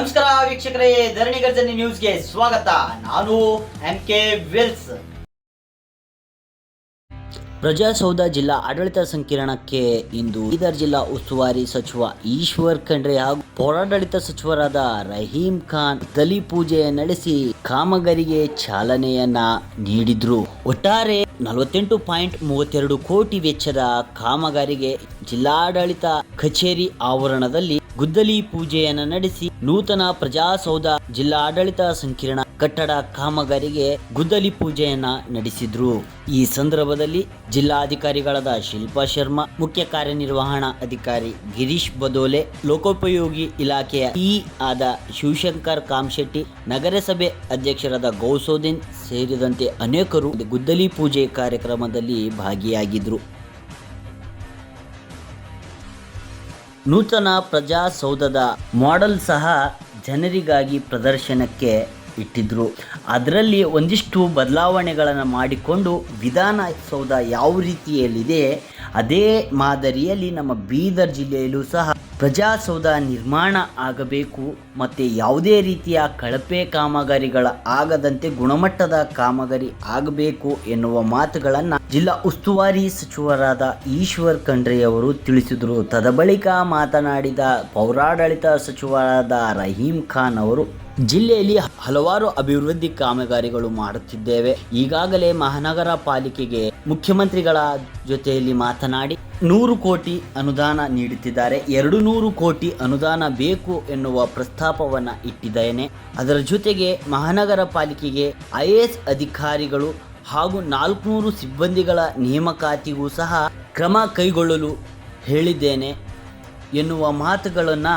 ನಮಸ್ಕಾರ ವೀಕ್ಷಕರೇ, ಧರಣಿ ಗರ್ಜನಿ ನ್ಯೂಸ್ಗೆ ಸ್ವಾಗತ. ನಾನು ಎಂ ಕೆ ವಿಲ್ಸ್ ಪ್ರಜಾಸೌಧ ಜಿಲ್ಲಾ ಆಡಳಿತ ಸಂಕೀರ್ಣಕ್ಕೆ ಇಂದು ಬೀದರ್ ಜಿಲ್ಲಾ ಉಸ್ತುವಾರಿ ಸಚಿವ ಈಶ್ವರ್ ಖಂಡ್ರೆ ಹಾಗೂ ಪೌರಾಡಳಿತ ಸಚಿವರಾದ ರಹೀಂ ಖಾನ್ ದಲಿ ಪೂಜೆ ನಡೆಸಿ ಕಾಮಗಾರಿಗೆ ಚಾಲನೆಯನ್ನ ನೀಡಿದ್ರು. ಒಟ್ಟಾರೆ ನಲವತ್ತೆಂಟು ಪಾಯಿಂಟ್ ಮೂವತ್ತೆರಡು ಕೋಟಿ ವೆಚ್ಚದ ಕಾಮಗಾರಿಗೆ ಜಿಲ್ಲಾಡಳಿತ ಕಚೇರಿ ಆವರಣದಲ್ಲಿ ಗುದ್ದಲಿ ಪೂಜೆಯನ್ನು ನಡೆಸಿ ನೂತನ ಪ್ರಜಾಸೌಧ ಜಿಲ್ಲಾಡಳಿತ ಸಂಕೀರ್ಣ ಕಟ್ಟಡ ಕಾಮಗಾರಿಗೆ ಗುದ್ದಲಿ ಪೂಜೆಯನ್ನ ನಡೆಸಿದ್ರು. ಈ ಸಂದರ್ಭದಲ್ಲಿ ಜಿಲ್ಲಾಧಿಕಾರಿಗಳಾದ ಶಿಲ್ಪಾ ಶರ್ಮಾ, ಮುಖ್ಯ ಕಾರ್ಯನಿರ್ವಹಣಾ ಅಧಿಕಾರಿ ಗಿರೀಶ್ ಬದೋಲೆ, ಲೋಕೋಪಯೋಗಿ ಇಲಾಖೆಯ ಇ ಆದ ಶಿವಶಂಕರ್ ಕಾಮಶೆಟ್ಟಿ, ನಗರಸಭೆ ಅಧ್ಯಕ್ಷರಾದ ಗೌಸೋದಿನ್ ಸೇರಿದಂತೆ ಅನೇಕರು ಗುದ್ದಲಿ ಪೂಜೆ ಕಾರ್ಯಕ್ರಮದಲ್ಲಿ ಭಾಗಿಯಾಗಿದ್ದರು ನೂತನ ಪ್ರಜಾಸೌಧದ ಮಾಡೆಲ್ ಸಹ ಜನರಿಗಾಗಿ ಪ್ರದರ್ಶನಕ್ಕೆ ಇಟ್ಟಿದ್ರು. ಅದರಲ್ಲಿ ಒಂದಿಷ್ಟು ಬದಲಾವಣೆಗಳನ್ನು ಮಾಡಿಕೊಂಡು ವಿಧಾನಸೌಧ ಯಾವ ರೀತಿಯಲ್ಲಿದೆ, ಅದೇ ಮಾದರಿಯಲ್ಲಿ ನಮ್ಮ ಬೀದರ್ ಜಿಲ್ಲೆಯಲ್ಲೂ ಸಹ ಪ್ರಜಾಸೌಧ ನಿರ್ಮಾಣ ಆಗಬೇಕು. ಮತ್ತು ಯಾವುದೇ ರೀತಿಯ ಕಳಪೆ ಕಾಮಗಾರಿಗಳ ಆಗದಂತೆ ಗುಣಮಟ್ಟದ ಕಾಮಗಾರಿ ಆಗಬೇಕು ಎನ್ನುವ ಮಾತುಗಳನ್ನು ಜಿಲ್ಲಾ ಉಸ್ತುವಾರಿ ಸಚಿವರಾದ ಈಶ್ವರ್ ಖಂಡ್ರೆಯವರು ತಿಳಿಸಿದರು. ತದ ಬಳಿಕ ಮಾತನಾಡಿದ ಪೌರಾಡಳಿತ ಸಚಿವರಾದ ರಹೀಂ ಖಾನ್ ಅವರು, ಜಿಲ್ಲೆಯಲ್ಲಿ ಹಲವಾರು ಅಭಿವೃದ್ಧಿ ಕಾಮಗಾರಿಗಳು ಮಾಡುತ್ತಿದ್ದೇವೆ. ಈಗಾಗಲೇ ಮಹಾನಗರ ಪಾಲಿಕೆಗೆ ಮುಖ್ಯಮಂತ್ರಿಗಳ ಜೊತೆಯಲ್ಲಿ ಮಾತನಾಡಿ ನೂರು ಕೋಟಿ ಅನುದಾನ ನೀಡುತ್ತಿದ್ದಾರೆ. ಎರಡು ನೂರು ಕೋಟಿ ಅನುದಾನ ಬೇಕು ಎನ್ನುವ ಪ್ರಸ್ತಾಪವನ್ನು ಇಟ್ಟಿದ್ದೇನೆ. ಅದರ ಜೊತೆಗೆ ಮಹಾನಗರ ಪಾಲಿಕೆಗೆ ಐ ಅಧಿಕಾರಿಗಳು ಹಾಗೂ ನಾಲ್ಕುನೂರು ಸಿಬ್ಬಂದಿಗಳ ನೇಮಕಾತಿಗೂ ಸಹ ಕ್ರಮ ಕೈಗೊಳ್ಳಲು ಹೇಳಿದ್ದೇನೆ ಎನ್ನುವ ಮಾತುಗಳನ್ನು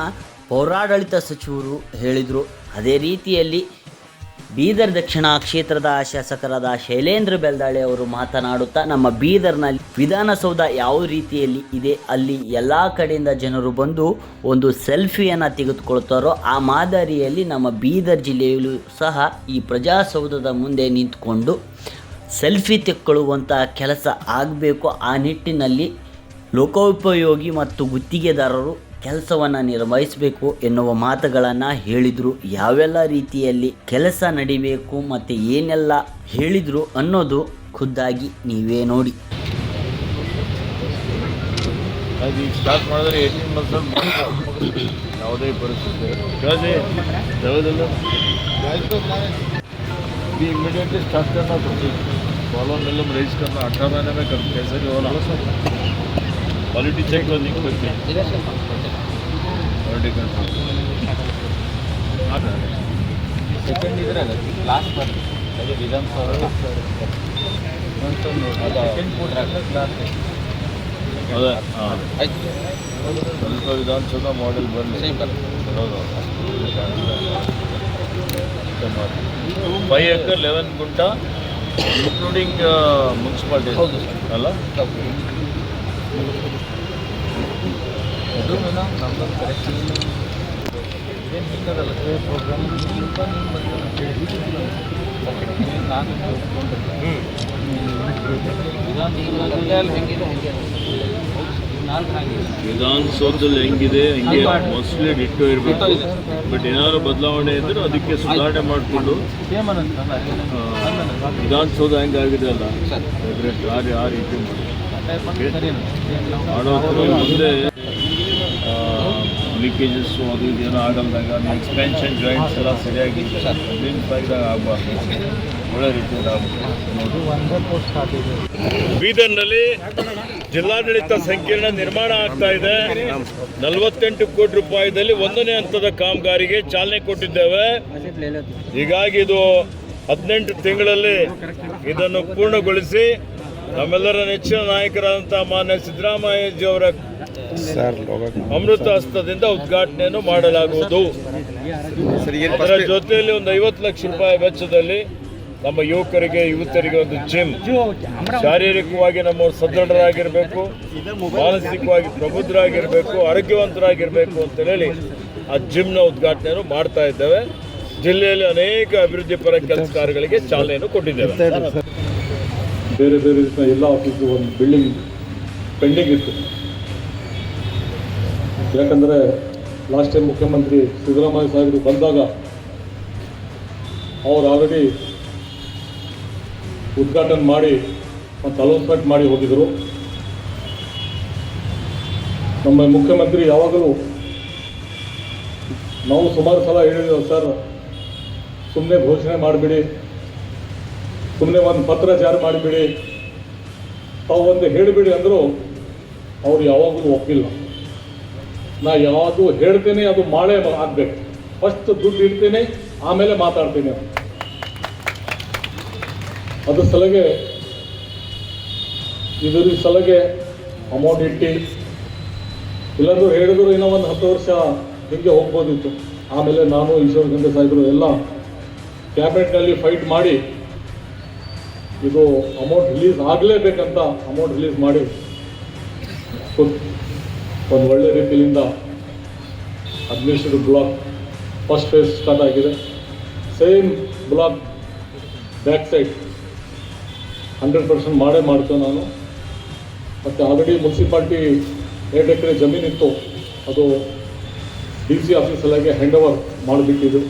ಪೌರಾಡಳಿತ ಸಚಿವರು ಹೇಳಿದರು. ಅದೇ ರೀತಿಯಲ್ಲಿ ಬೀದರ್ ದಕ್ಷಿಣ ಕ್ಷೇತ್ರದ ಶಾಸಕರಾದ ಶೈಲೇಂದ್ರ ಬೆಲ್ದಾಳೆ ಅವರು ಮಾತನಾಡುತ್ತಾ, ನಮ್ಮ ಬೀದರ್ನಲ್ಲಿ ವಿಧಾನಸೌಧ ಯಾವ ರೀತಿಯಲ್ಲಿ ಇದೆ, ಅಲ್ಲಿ ಎಲ್ಲ ಕಡೆಯಿಂದ ಜನರು ಬಂದು ಒಂದು ಸೆಲ್ಫಿಯನ್ನು ತೆಗೆದುಕೊಳ್ತಾರೋ ಆ ಮಾದರಿಯಲ್ಲಿ ನಮ್ಮ ಬೀದರ್ ಜಿಲ್ಲೆಯಲ್ಲೂ ಸಹ ಈ ಪ್ರಜಾಸೌಧದ ಮುಂದೆ ನಿಂತುಕೊಂಡು ಸೆಲ್ಫಿ ತೆಕ್ಕೊಳ್ಳುವಂತಹ ಕೆಲಸ ಆಗಬೇಕು ಆ ನಿಟ್ಟಿನಲ್ಲಿ ಲೋಕೋಪಯೋಗಿ ಮತ್ತು ಗುತ್ತಿಗೆದಾರರು ಕೆಲಸವನ್ನು ನಿರ್ವಹಿಸಬೇಕು ಎನ್ನುವ ಮಾತುಗಳನ್ನು ಹೇಳಿದರು ಯಾವೆಲ್ಲ ರೀತಿಯಲ್ಲಿ ಕೆಲಸ ನಡಿಬೇಕು ಮತ್ತು ಏನೆಲ್ಲ ಹೇಳಿದರು ಅನ್ನೋದು ಖುದ್ದಾಗಿ ನೀವೇ ನೋಡಿ ಅದು ಈಗ ಸ್ಟಾರ್ಟ್ ಮಾಡಿದ್ರೆ ಏಯ್ಟೀನ್ ಮಂತ್ಸಲ್ಲಿ ಯಾವುದೇ ಪರಿಸ್ಥಿತಿ ಕೇಳಿದೆ ಯಾವುದಿಲ್ಲ भी इमीडिएटली स्टार्ट करना तो ठीक कॉलम मिलम रेज करना अठारह महीने में कर कैसे भी होला ಕ್ವಾಲಿಟಿ ಚೆಕ್ ಒಂದು ಕ್ವಾಲಿಟಿ ಕಂಟ್ರೋಲ್ ಸೆಕೆಂಡ್ ಇದರಲ್ಲಿ ಲಾಸ್ಟ್ ಬರ್ತದೆ ಅದು ವಿಧಾನಸೌಧ ಸೆಕೆಂಡ್ ಫೋಟೋ ಅದೇ ಹಾಂ ಸ್ವಲ್ಪ ವಿಧಾನಸೌಧ ಮಾಡೆಲ್ ಬರಲಿ ಹೌದು ಫೈವ್ ಎಕರ್ ಲೆವೆನ್ ಗುಂಟ ಇನ್ಕ್ಲೂಡಿಂಗ್ ಮುನ್ಸಿಪಾಲ್ಟಿ ಅಲ್ಲ ವಿಧಾನಸೌಧದಲ್ಲಿ ಹೆಂಗಿದೆ ಹಂಗೆ ಮೋಸ್ಟ್ಲಿ ಡಿಟ್ಟೋ ಇರಬೇಕು. ಬಟ್ ಏನಾದ್ರು ಬದಲಾವಣೆ ಇದ್ರೆ ಅದಕ್ಕೆ ಸುಧಾರಣೆ ಮಾಡಿಕೊಂಡು ವಿಧಾನಸೌಧ ಹೆಂಗಾಗಿದೆ ಅಲ್ಲ? ಆ ರೀತಿ ಮಾಡಿ ಮುಂದೆ ಲೀಕೇಜಸ್ ಅದು ಇದು ಏನೋ ಆಗಲ್ದಾಗ ಎಕ್ಸ್ಪೆನ್ಷನ್ ಜಾಯಿಂಟ್ಸ್ ಎಲ್ಲ ಸರಿಯಾಗಿ ಫಾಯ್ದಾಗ ಆಗಬಾರ್ದು. ಒಳ್ಳೆ ರೀತಿಯಿಂದ ಆಗ್ಬೇಕು. ಬೀದರ್ನಲ್ಲಿ ಜಿಲ್ಲಾಡಳಿತ ಸಂಕೀರ್ಣ ನಿರ್ಮಾಣ ಆಗ್ತಾ ಇದೆ. ನಲವತ್ತೆಂಟು ಕೋಟಿ ರೂಪಾಯಿದಲ್ಲಿ ಒಂದನೇ ಹಂತದ ಕಾಮಗಾರಿಗೆ ಚಾಲನೆ ಕೊಟ್ಟಿದ್ದೇವೆ. ಹೀಗಾಗಿ ಇದು ಹದಿನೆಂಟು ತಿಂಗಳಲ್ಲಿ ಇದನ್ನು ಪೂರ್ಣಗೊಳಿಸಿ ನಮ್ಮೆಲ್ಲರ ನೆಚ್ಚಿನ ನಾಯಕರಾದಂತಹ ಮಾನ್ಯ ಸಿದ್ದರಾಮಯ್ಯಜಿ ಅವರ ಅಮೃತ ಹಸ್ತದಿಂದ ಉದ್ಘಾಟನೆಯನ್ನು ಮಾಡಲಾಗುವುದು. ಅದರ ಜೊತೆಯಲ್ಲಿ ಒಂದು ಐವತ್ತು ಲಕ್ಷ ರೂಪಾಯಿ ವೆಚ್ಚದಲ್ಲಿ ನಮ್ಮ ಯುವಕರಿಗೆ ಯುವತರಿಗೆ ಒಂದು ಜಿಮ್ ಶಾರೀರಿಕವಾಗಿ ನಮ್ಮ ಸದೃಢರಾಗಿರಬೇಕು ಮಾನಸಿಕವಾಗಿ ಪ್ರಬುದ್ಧರಾಗಿರಬೇಕು ಆರೋಗ್ಯವಂತರಾಗಿರಬೇಕು ಅಂತ ಹೇಳಿ ಆ ಜಿಮ್ನ ಉದ್ಘಾಟನೆಯನ್ನು ಮಾಡ್ತಾ ಇದ್ದೇವೆ. ಜಿಲ್ಲೆಯಲ್ಲಿ ಅನೇಕ ಅಭಿವೃದ್ಧಿ ಪರ ಕೆಲಸ ಕಾರ್ಯಗಳಿಗೆ ಚಾಲನೆಯನ್ನು ಕೊಟ್ಟಿದ್ದೇವೆ ಬೇರೆ ಬೇರೆ ರೀತಿಯ ಎಲ್ಲ ಆಫೀಸು ಒಂದು ಬಿಲ್ಡಿಂಗ್ ಪೆಂಡಿಂಗ್ ಇತ್ತು. ಯಾಕಂದರೆ ಲಾಸ್ಟ್ ಟೈಮ್ ಮುಖ್ಯಮಂತ್ರಿ ಸಿದ್ದರಾಮಯ್ಯ ಸಾಹೇಬರು ಬಂದಾಗ ಅವರು ಆಲ್ರೆಡಿ ಉದ್ಘಾಟನೆ ಮಾಡಿ ಮತ್ತು ಅಲೌನ್ಸ್ಮೆಂಟ್ ಮಾಡಿ ಹೋಗಿದ್ರು. ನಮ್ಮ ಮುಖ್ಯಮಂತ್ರಿ ಯಾವಾಗಲೂ ನಾವು ಸುಮಾರು ಸಲ ಹೇಳಿದ್ದೇವೆ ಸರ್ ಸುಮ್ಮನೆ ಘೋಷಣೆ ಮಾಡಿಬಿಡಿ ಸುಮ್ಮನೆ ಒಂದು ಪತ್ರ ಜಾರಿ ಮಾಡಿಬಿಡಿ. ತಾವು ಒಂದು ಹೇಳಿಬಿಡಿ ಅಂದರು ಅವ್ರು ಯಾವಾಗಲೂ ಒಪ್ಪಿಲ್ಲ. ನಾ ಯಾವುದು ಹೇಳ್ತೇನೆ ಅದು ಮಾಡೇ ಆಗಬೇಕು. ಫಸ್ಟ್ ದುಡ್ಡು ಇಡ್ತೇನೆ, ಆಮೇಲೆ ಮಾತಾಡ್ತೀನಿ. ಅದ್ರ ಸಲಗೆ ಇದ್ರ ಸಲಗೆ ಅಮೌಂಟ್ ಇಟ್ಟು, ಇಲ್ಲಾಂದ್ರೂ ಹೇಳಿದ್ರು ಇನ್ನೂ ಒಂದು ಹತ್ತು ವರ್ಷ ಹಿಂಗೆ ಹೋಗ್ಬೋದಿತ್ತು. ಆಮೇಲೆ ನಾನು ಈಶ್ವರ ಗಂಗೆ ಸಾಹೇಬರು ಎಲ್ಲ ಕ್ಯಾಬಿನೆಟ್ನಲ್ಲಿ ಫೈಟ್ ಮಾಡಿ ಇದು ಅಮೌಂಟ್ ರಿಲೀಸ್ ಆಗಲೇಬೇಕಂತ ಅಮೌಂಟ್ ರಿಲೀಸ್ ಮಾಡಿ. ಒಂದು ಒಳ್ಳೆ ರೀತಿಯಿಂದ administrative block first phase start ಆಗಿದೆ. Same block back side hundred percent ಮಾಡೇ ಮಾಡ್ತೇವೆ ನಾನು. ಮತ್ತು ಆಲ್ರೆಡಿ ಮುನ್ಸಿಪಾಲ್ಟಿ ಎರಡು ಎಕರೆ ಜಮೀನಿತ್ತು ಅದು ಡಿ ಸಿ ಆಫೀಸಲ್ಲಾಗೆ ಹ್ಯಾಂಡ್ ಓವರ್ ಮಾಡಿಬಿಟ್ಟಿದ್ದು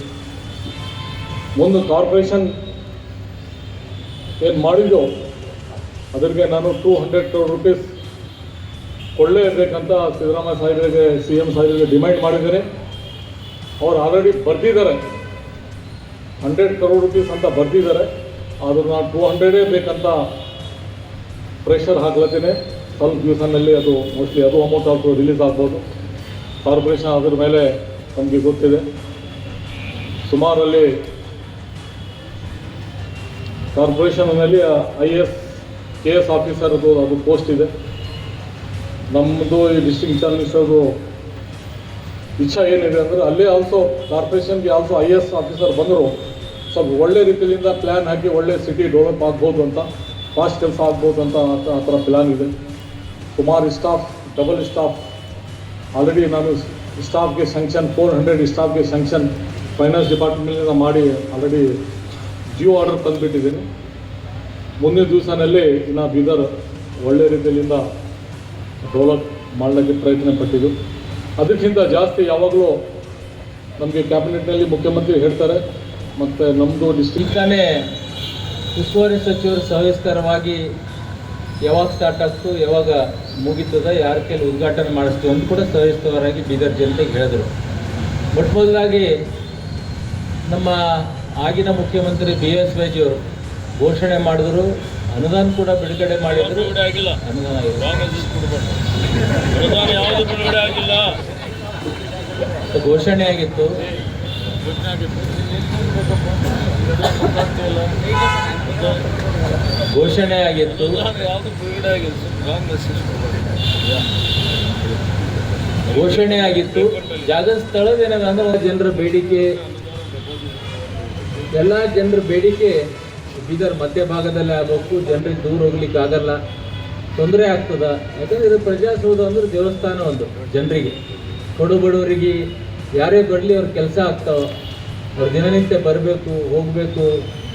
ಒಂದು ಕಾರ್ಪೊರೇಷನ್ ಏನು ಮಾಡಿದ್ದು ಅದರಿಗೆ ನಾನು ಟೂ ಹಂಡ್ರೆಡ್ ಕ್ರೋರ್ ರುಪೀಸ್ ಇರಬೇಕಂತ ಸಿದ್ದರಾಮಯ್ಯ ಸಾಹೇಬರಿಗೆ ಸಿ ಎಂ ಸಾಹೇಬರಿಗೆ ಡಿಮ್ಯಾಂಡ್ ಮಾಡಿದ್ದೇನೆ. ಅವ್ರು ಆಲ್ರೆಡಿ ಬರ್ತಿದ್ದಾರೆ ಹಂಡ್ರೆಡ್ ಕರೋಡ್ ರುಪೀಸ್ ಅಂತ ಬರ್ತಿದ್ದಾರೆ ಆದರೂ ನಾನು ಟೂ ಹಂಡ್ರೆಡೇ ಬೇಕಂತ ಪ್ರೆಷರ್ ಹಾಕ್ಲತ್ತೀನಿ. ಸ್ವಲ್ಪ ದಿವಸನಲ್ಲಿ ಅದು ಮೋಸ್ಟ್ಲಿ ಅದು ಅಮೌಂಟ್ ಆಗ್ಬೋದು ರಿಲೀಸ್ ಆಗ್ಬೋದು. ಕಾರ್ಪೊರೇಷನ್ ಅದ್ರ ಮೇಲೆ ನಮಗೆ ಗೊತ್ತಿದೆ. ಸುಮಾರಲ್ಲಿ ಕಾರ್ಪೊರೇಷನ್ನಲ್ಲಿ ಐ ಎಸ್ ಕೆ ಎಸ್ ಆಫೀಸರ್ದು ಅದು ಪೋಸ್ಟ್ ಇದೆ. ನಮ್ಮದು ಈ ಡಿಸ್ಟ್ರಿಕ್ಟ್ ಚಾರ್ಮಿಸ್ಟರ್ದು ಇಚ್ಛಾ ಏನಿದೆ ಅಂದರೆ ಅಲ್ಲೇ ಆಲ್ಸೋ ಕಾರ್ಪೊರೇಷನ್ಗೆ ಆಲ್ಸೋ ಐ ಎಸ್ ಆಫೀಸರ್ ಬಂದರು. ಸ್ವಲ್ಪ ಒಳ್ಳೆ ರೀತಿಯಿಂದ ಪ್ಲ್ಯಾನ್ ಹಾಕಿ ಒಳ್ಳೆ ಸಿಟಿ ಡೆವಲಪ್ ಆಗ್ಬೋದು ಅಂತ ಫಾಸ್ಟ್ ಕೆಲಸ ಆಗ್ಬೋದು ಅಂತ ಆ ಥರ ಪ್ಲ್ಯಾನ್ ಇದೆ. ಸುಮಾರು ಸ್ಟಾಫ್ ಡಬಲ್ ಸ್ಟಾಫ್ ಆಲ್ರೆಡಿ ನಾನು ಸ್ಟಾಫ್ಗೆ ಸ್ಯಾಂಕ್ಷನ್ ಫೋರ್ ಹಂಡ್ರೆಡ್ ಸ್ಟಾಫ್ಗೆ ಸ್ಯಾಂಕ್ಷನ್ ಫೈನಾನ್ಸ್ ಡಿಪಾರ್ಟ್ಮೆಂಟ್ನಿಂದ ಮಾಡಿ ಆಲ್ರೆಡಿ ಜಿಯೋ ಆರ್ಡರ್ ತಂದುಬಿಟ್ಟಿದ್ದೀನಿ. ಮುಂದಿನ ದಿವಸನಲ್ಲಿ ಇನ್ನು ಬೀದರ್ ಒಳ್ಳೆ ರೀತಿಯಿಂದ ಡೆವಲಪ್ ಮಾಡಲಿಕ್ಕೆ ಪ್ರಯತ್ನ ಪಟ್ಟಿದ್ದು. ಅದಕ್ಕಿಂತ ಜಾಸ್ತಿ ಯಾವಾಗಲೂ ನಮಗೆ ಕ್ಯಾಬಿನೆಟ್ನಲ್ಲಿ ಮುಖ್ಯಮಂತ್ರಿ ಹೇಳ್ತಾರೆ. ಮತ್ತು ನಮ್ಮದು ಡಿಸ್ಟ್ರಿಕ್ಟ್ ಉಸ್ತುವಾರಿ ಸಚಿವರು ಸವಿಸ್ತಾರವಾಗಿ ಯಾವಾಗ ಸ್ಟಾರ್ಟ್ ಆಗ್ತು ಯಾವಾಗ ಮುಗೀತದ ಯಾರ ಕೈಲಿ ಉದ್ಘಾಟನೆ ಮಾಡಿಸ್ತು ಅಂತ ಕೂಡ ಸವಿಸ್ತಾರವಾಗಿ ಬೀದರ್ ಜನತೆಗೆ ಹೇಳಿದರು. ಮೊಟ್ಟ ಮೊದಲಾಗಿ ನಮ್ಮ ಆಗಿನ ಮುಖ್ಯಮಂತ್ರಿ ಬಿ ಎಸ್ ವೈಜಿಯವರು ಘೋಷಣೆ ಮಾಡಿದ್ರು ಅನುದಾನ ಕೂಡ ಬಿಡುಗಡೆ ಮಾಡಿದ್ರು. ಅನುದಾನ ಘೋಷಣೆ ಆಗಿತ್ತು. ಘೋಷಣೆ ಆಗಿತ್ತು. ಘೋಷಣೆ ಆಗಿತ್ತು. ಜಾಗ ಸ್ಥಳವೇನಂದ್ರೆ ಜನರ ಬೇಡಿಕೆ ಎಲ್ಲ ಜನರ ಬೇಡಿಕೆ ಬೀದರ್ ಮಧ್ಯಭಾಗದಲ್ಲೇ ಆಗಬೇಕು, ಜನರಿಗೆ ದೂರ ಹೋಗ್ಲಿಕ್ಕೆ ಆಗಲ್ಲ. ತೊಂದರೆ ಆಗ್ತದ. ಯಾಕಂದ್ರೆ ಇದು ಪ್ರಜಾಸೌಧ ಅಂದ್ರೆ ದೇವಸ್ಥಾನ ಒಂದು ಜನರಿಗೆ. ಕೊಡು ಬಡವರಿಗೆ ಯಾರೇ ಬರಲಿ ಅವ್ರ ಕೆಲಸ ಆಗ್ತಾವ. ಅವ್ರು ದಿನನಿತ್ಯ ಬರಬೇಕು, ಹೋಗಬೇಕು.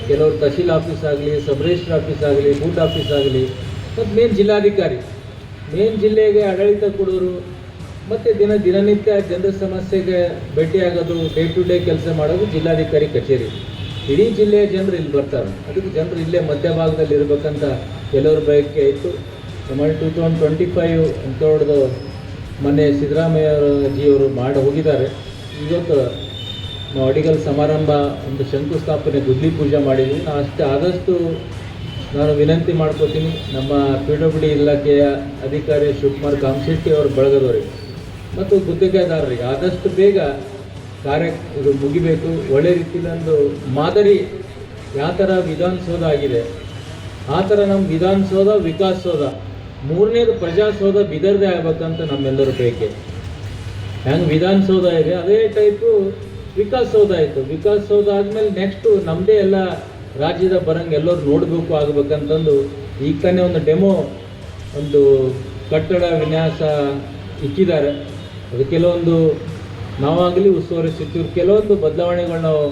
ಕೆಲವರು ತಹಶೀಲ್ ಆಫೀಸ್ ಆಗಲಿ, ಸಬ್ ರಿಜಿಸ್ಟರ್ ಆಫೀಸ್ ಆಗಲಿ ಬೂಟ್ ಆಫೀಸ್ ಆಗಲಿ, ಮತ್ತು ಮೇನ್ ಜಿಲ್ಲಾಧಿಕಾರಿ. ಮೇನ್ ಜಿಲ್ಲೆಗೆ ಆಡಳಿತ ಕೊಡೋರು, ಮತ್ತು ದಿನ ದಿನನಿತ್ಯ ಜನರ ಸಮಸ್ಯೆಗೆ ಭೇಟಿಯಾಗೋದು, ಡೇ ಟು ಡೇ ಕೆಲಸ ಮಾಡೋದು ಜಿಲ್ಲಾಧಿಕಾರಿ ಕಚೇರಿ. ಇಡೀ ಜಿಲ್ಲೆಯ ಜನರು ಇಲ್ಲಿ ಬರ್ತಾರೆ. ಅದಕ್ಕೆ ಜನರು ಇಲ್ಲೇ ಮಧ್ಯಭಾಗದಲ್ಲಿ ಇರಬೇಕಂತ ಕೆಲವರು ಬಯಕೆ ಇತ್ತು. ಸುಮಾರು ಟೂ ತೌಸಂಡ್ ಟ್ವೆಂಟಿ ಫೈವ್ ಅಂತ ಹೊಡೆದು ಮೊನ್ನೆ ಸಿದ್ದರಾಮಯ್ಯ ಜಿಯವರು ಮಾಡಿ ಹೋಗಿದ್ದಾರೆ. ಇವತ್ತು ನಾವು ಅಡಿಗಲ್ ಸಮಾರಂಭ ಒಂದು ಶಂಕುಸ್ಥಾಪನೆ ಗುದ್ಲಿ ಪೂಜೆ ಮಾಡಿದ್ವಿ. ನಾನು ಅಷ್ಟೇ ಆದಷ್ಟು ನಾನು ವಿನಂತಿ ಮಾಡ್ಕೋತೀನಿ. ನಮ್ಮ ಪಿ ಡಬ್ಲ್ಯೂ ಡಿ ಇಲಾಖೆಯ ಅಧಿಕಾರಿ ಶಿವಕುಮಾರ್ ಕಾಮಶೆಟ್ಟಿ ಅವರು ಬಳಗದವರಿಗೆ ಮತ್ತು ಗುತ್ತಿಗೆದಾರರಿಗೆ ಆದಷ್ಟು ಬೇಗ ಕಾರ್ಯ ಇದು ಮುಗಿಬೇಕು. ಒಳ್ಳೆ ರೀತಿಯಲ್ಲೊಂದು ಮಾದರಿ ಯಾವ ಥರ ವಿಧಾನಸೌಧ ಆಗಿದೆ. ಆ ಥರ ನಮ್ಮ ವಿಧಾನಸೌಧ, ವಿಕಾಸಸೌಧ, ಮೂರನೇದು ಪ್ರಜಾಸೌಧ ಬಿದರ್ದೇ ಆಗ್ಬೇಕಂತ ನಮ್ಮೆಲ್ಲರೂ ಬೇಕೆ. ಹೆಂಗೆ ವಿಧಾನಸೌಧ ಇದೆ? ಅದೇ ಟೈಪು ವಿಕಾಸಸೌಧ ಆಯಿತು. ವಿಕಾಸಸೌಧ ಆದಮೇಲೆ ನೆಕ್ಸ್ಟು ನಮ್ಮದೇ ಎಲ್ಲ ರಾಜ್ಯದ ಬರಂಗೆ ಎಲ್ಲರೂ ನೋಡಬೇಕು ಆಗಬೇಕಂತಂದು ಈಗ ತಾನೇ ಒಂದು ಡೆಮೋ ಒಂದು ಕಟ್ಟಡ ವಿನ್ಯಾಸ ಇಕ್ಕಿದ್ದಾರೆ ಅದು ಕೆಲವೊಂದು ನಾವಾಗಲಿ ಉಸ್ತುವಾರಿ ಸಚಿವರು ಕೆಲವೊಂದು ಬದಲಾವಣೆಗಳು ನಾವು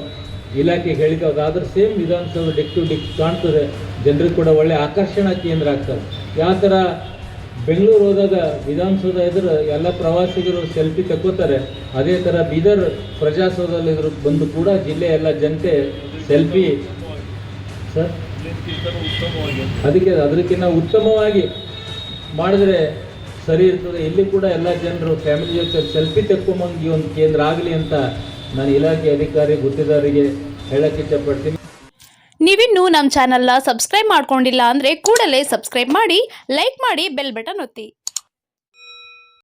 ಇಲಾಖೆಗೆ ಹೇಳಿದಾಗ ಅದಾದ್ರೆ ಸೇಮ್ ವಿಧಾನಸೌಧ ಡಿಕ್ ಟು ಡಿಕ್ ಕಾಣ್ತದೆ. ಜನರಿಗೆ ಕೂಡ ಒಳ್ಳೆ ಆಕರ್ಷಣಾ ಕೇಂದ್ರ ಆಗ್ತದೆ. ಯಾವ ಥರ ಬೆಂಗಳೂರು ಹೋದಾಗ ವಿಧಾನಸೌಧ ಎದುರು ಎಲ್ಲ ಪ್ರವಾಸಿಗರು ಸೆಲ್ಫಿ ತಕ್ಕೋತಾರೆ ಅದೇ ಥರ ಬೀದರ್ ಪ್ರಜಾಸೌಧದಲ್ಲಿ ಎದುರು ಬಂದು ಕೂಡ ಜಿಲ್ಲೆ ಎಲ್ಲ ಜನತೆ ಸೆಲ್ಫಿ. ಸರ್? ಅದಕ್ಕೆ ಅದಕ್ಕಿಂತ ಉತ್ತಮವಾಗಿ ಮಾಡಿದ್ರೆ ಸರಿ ಇರ್ತದೆ. ಇಲ್ಲಿ ಕೂಡ ಎಲ್ಲ ಜನರು ಫ್ಯಾಮಿಲಿ ಜೊತೆ ಸೆಲ್ಫಿ ತೆಕ್ಕೊಂಬಂಗೆ ಈ ಒಂದು ಕೇಂದ್ರ ಆಗಲಿ ಅಂತ ನಾನು ಇಲಾಖೆ ಅಧಿಕಾರಿ ಗುತ್ತಿದಾರಿಗೆ ಹೇಳಕ್ಕೆ ಇಷ್ಟಪಡ್ತೀನಿ. ನೀವಿನ್ನೂ ನಮ್ಮ ಚಾನಲ್ನ ಸಬ್ಸ್ಕ್ರೈಬ್ ಮಾಡ್ಕೊಂಡಿಲ್ಲ ಅಂದರೆ ಕೂಡಲೇ ಸಬ್ಸ್ಕ್ರೈಬ್ ಮಾಡಿ ಲೈಕ್ ಮಾಡಿ ಬೆಲ್ ಬಟನ್ ಒತ್ತಿ.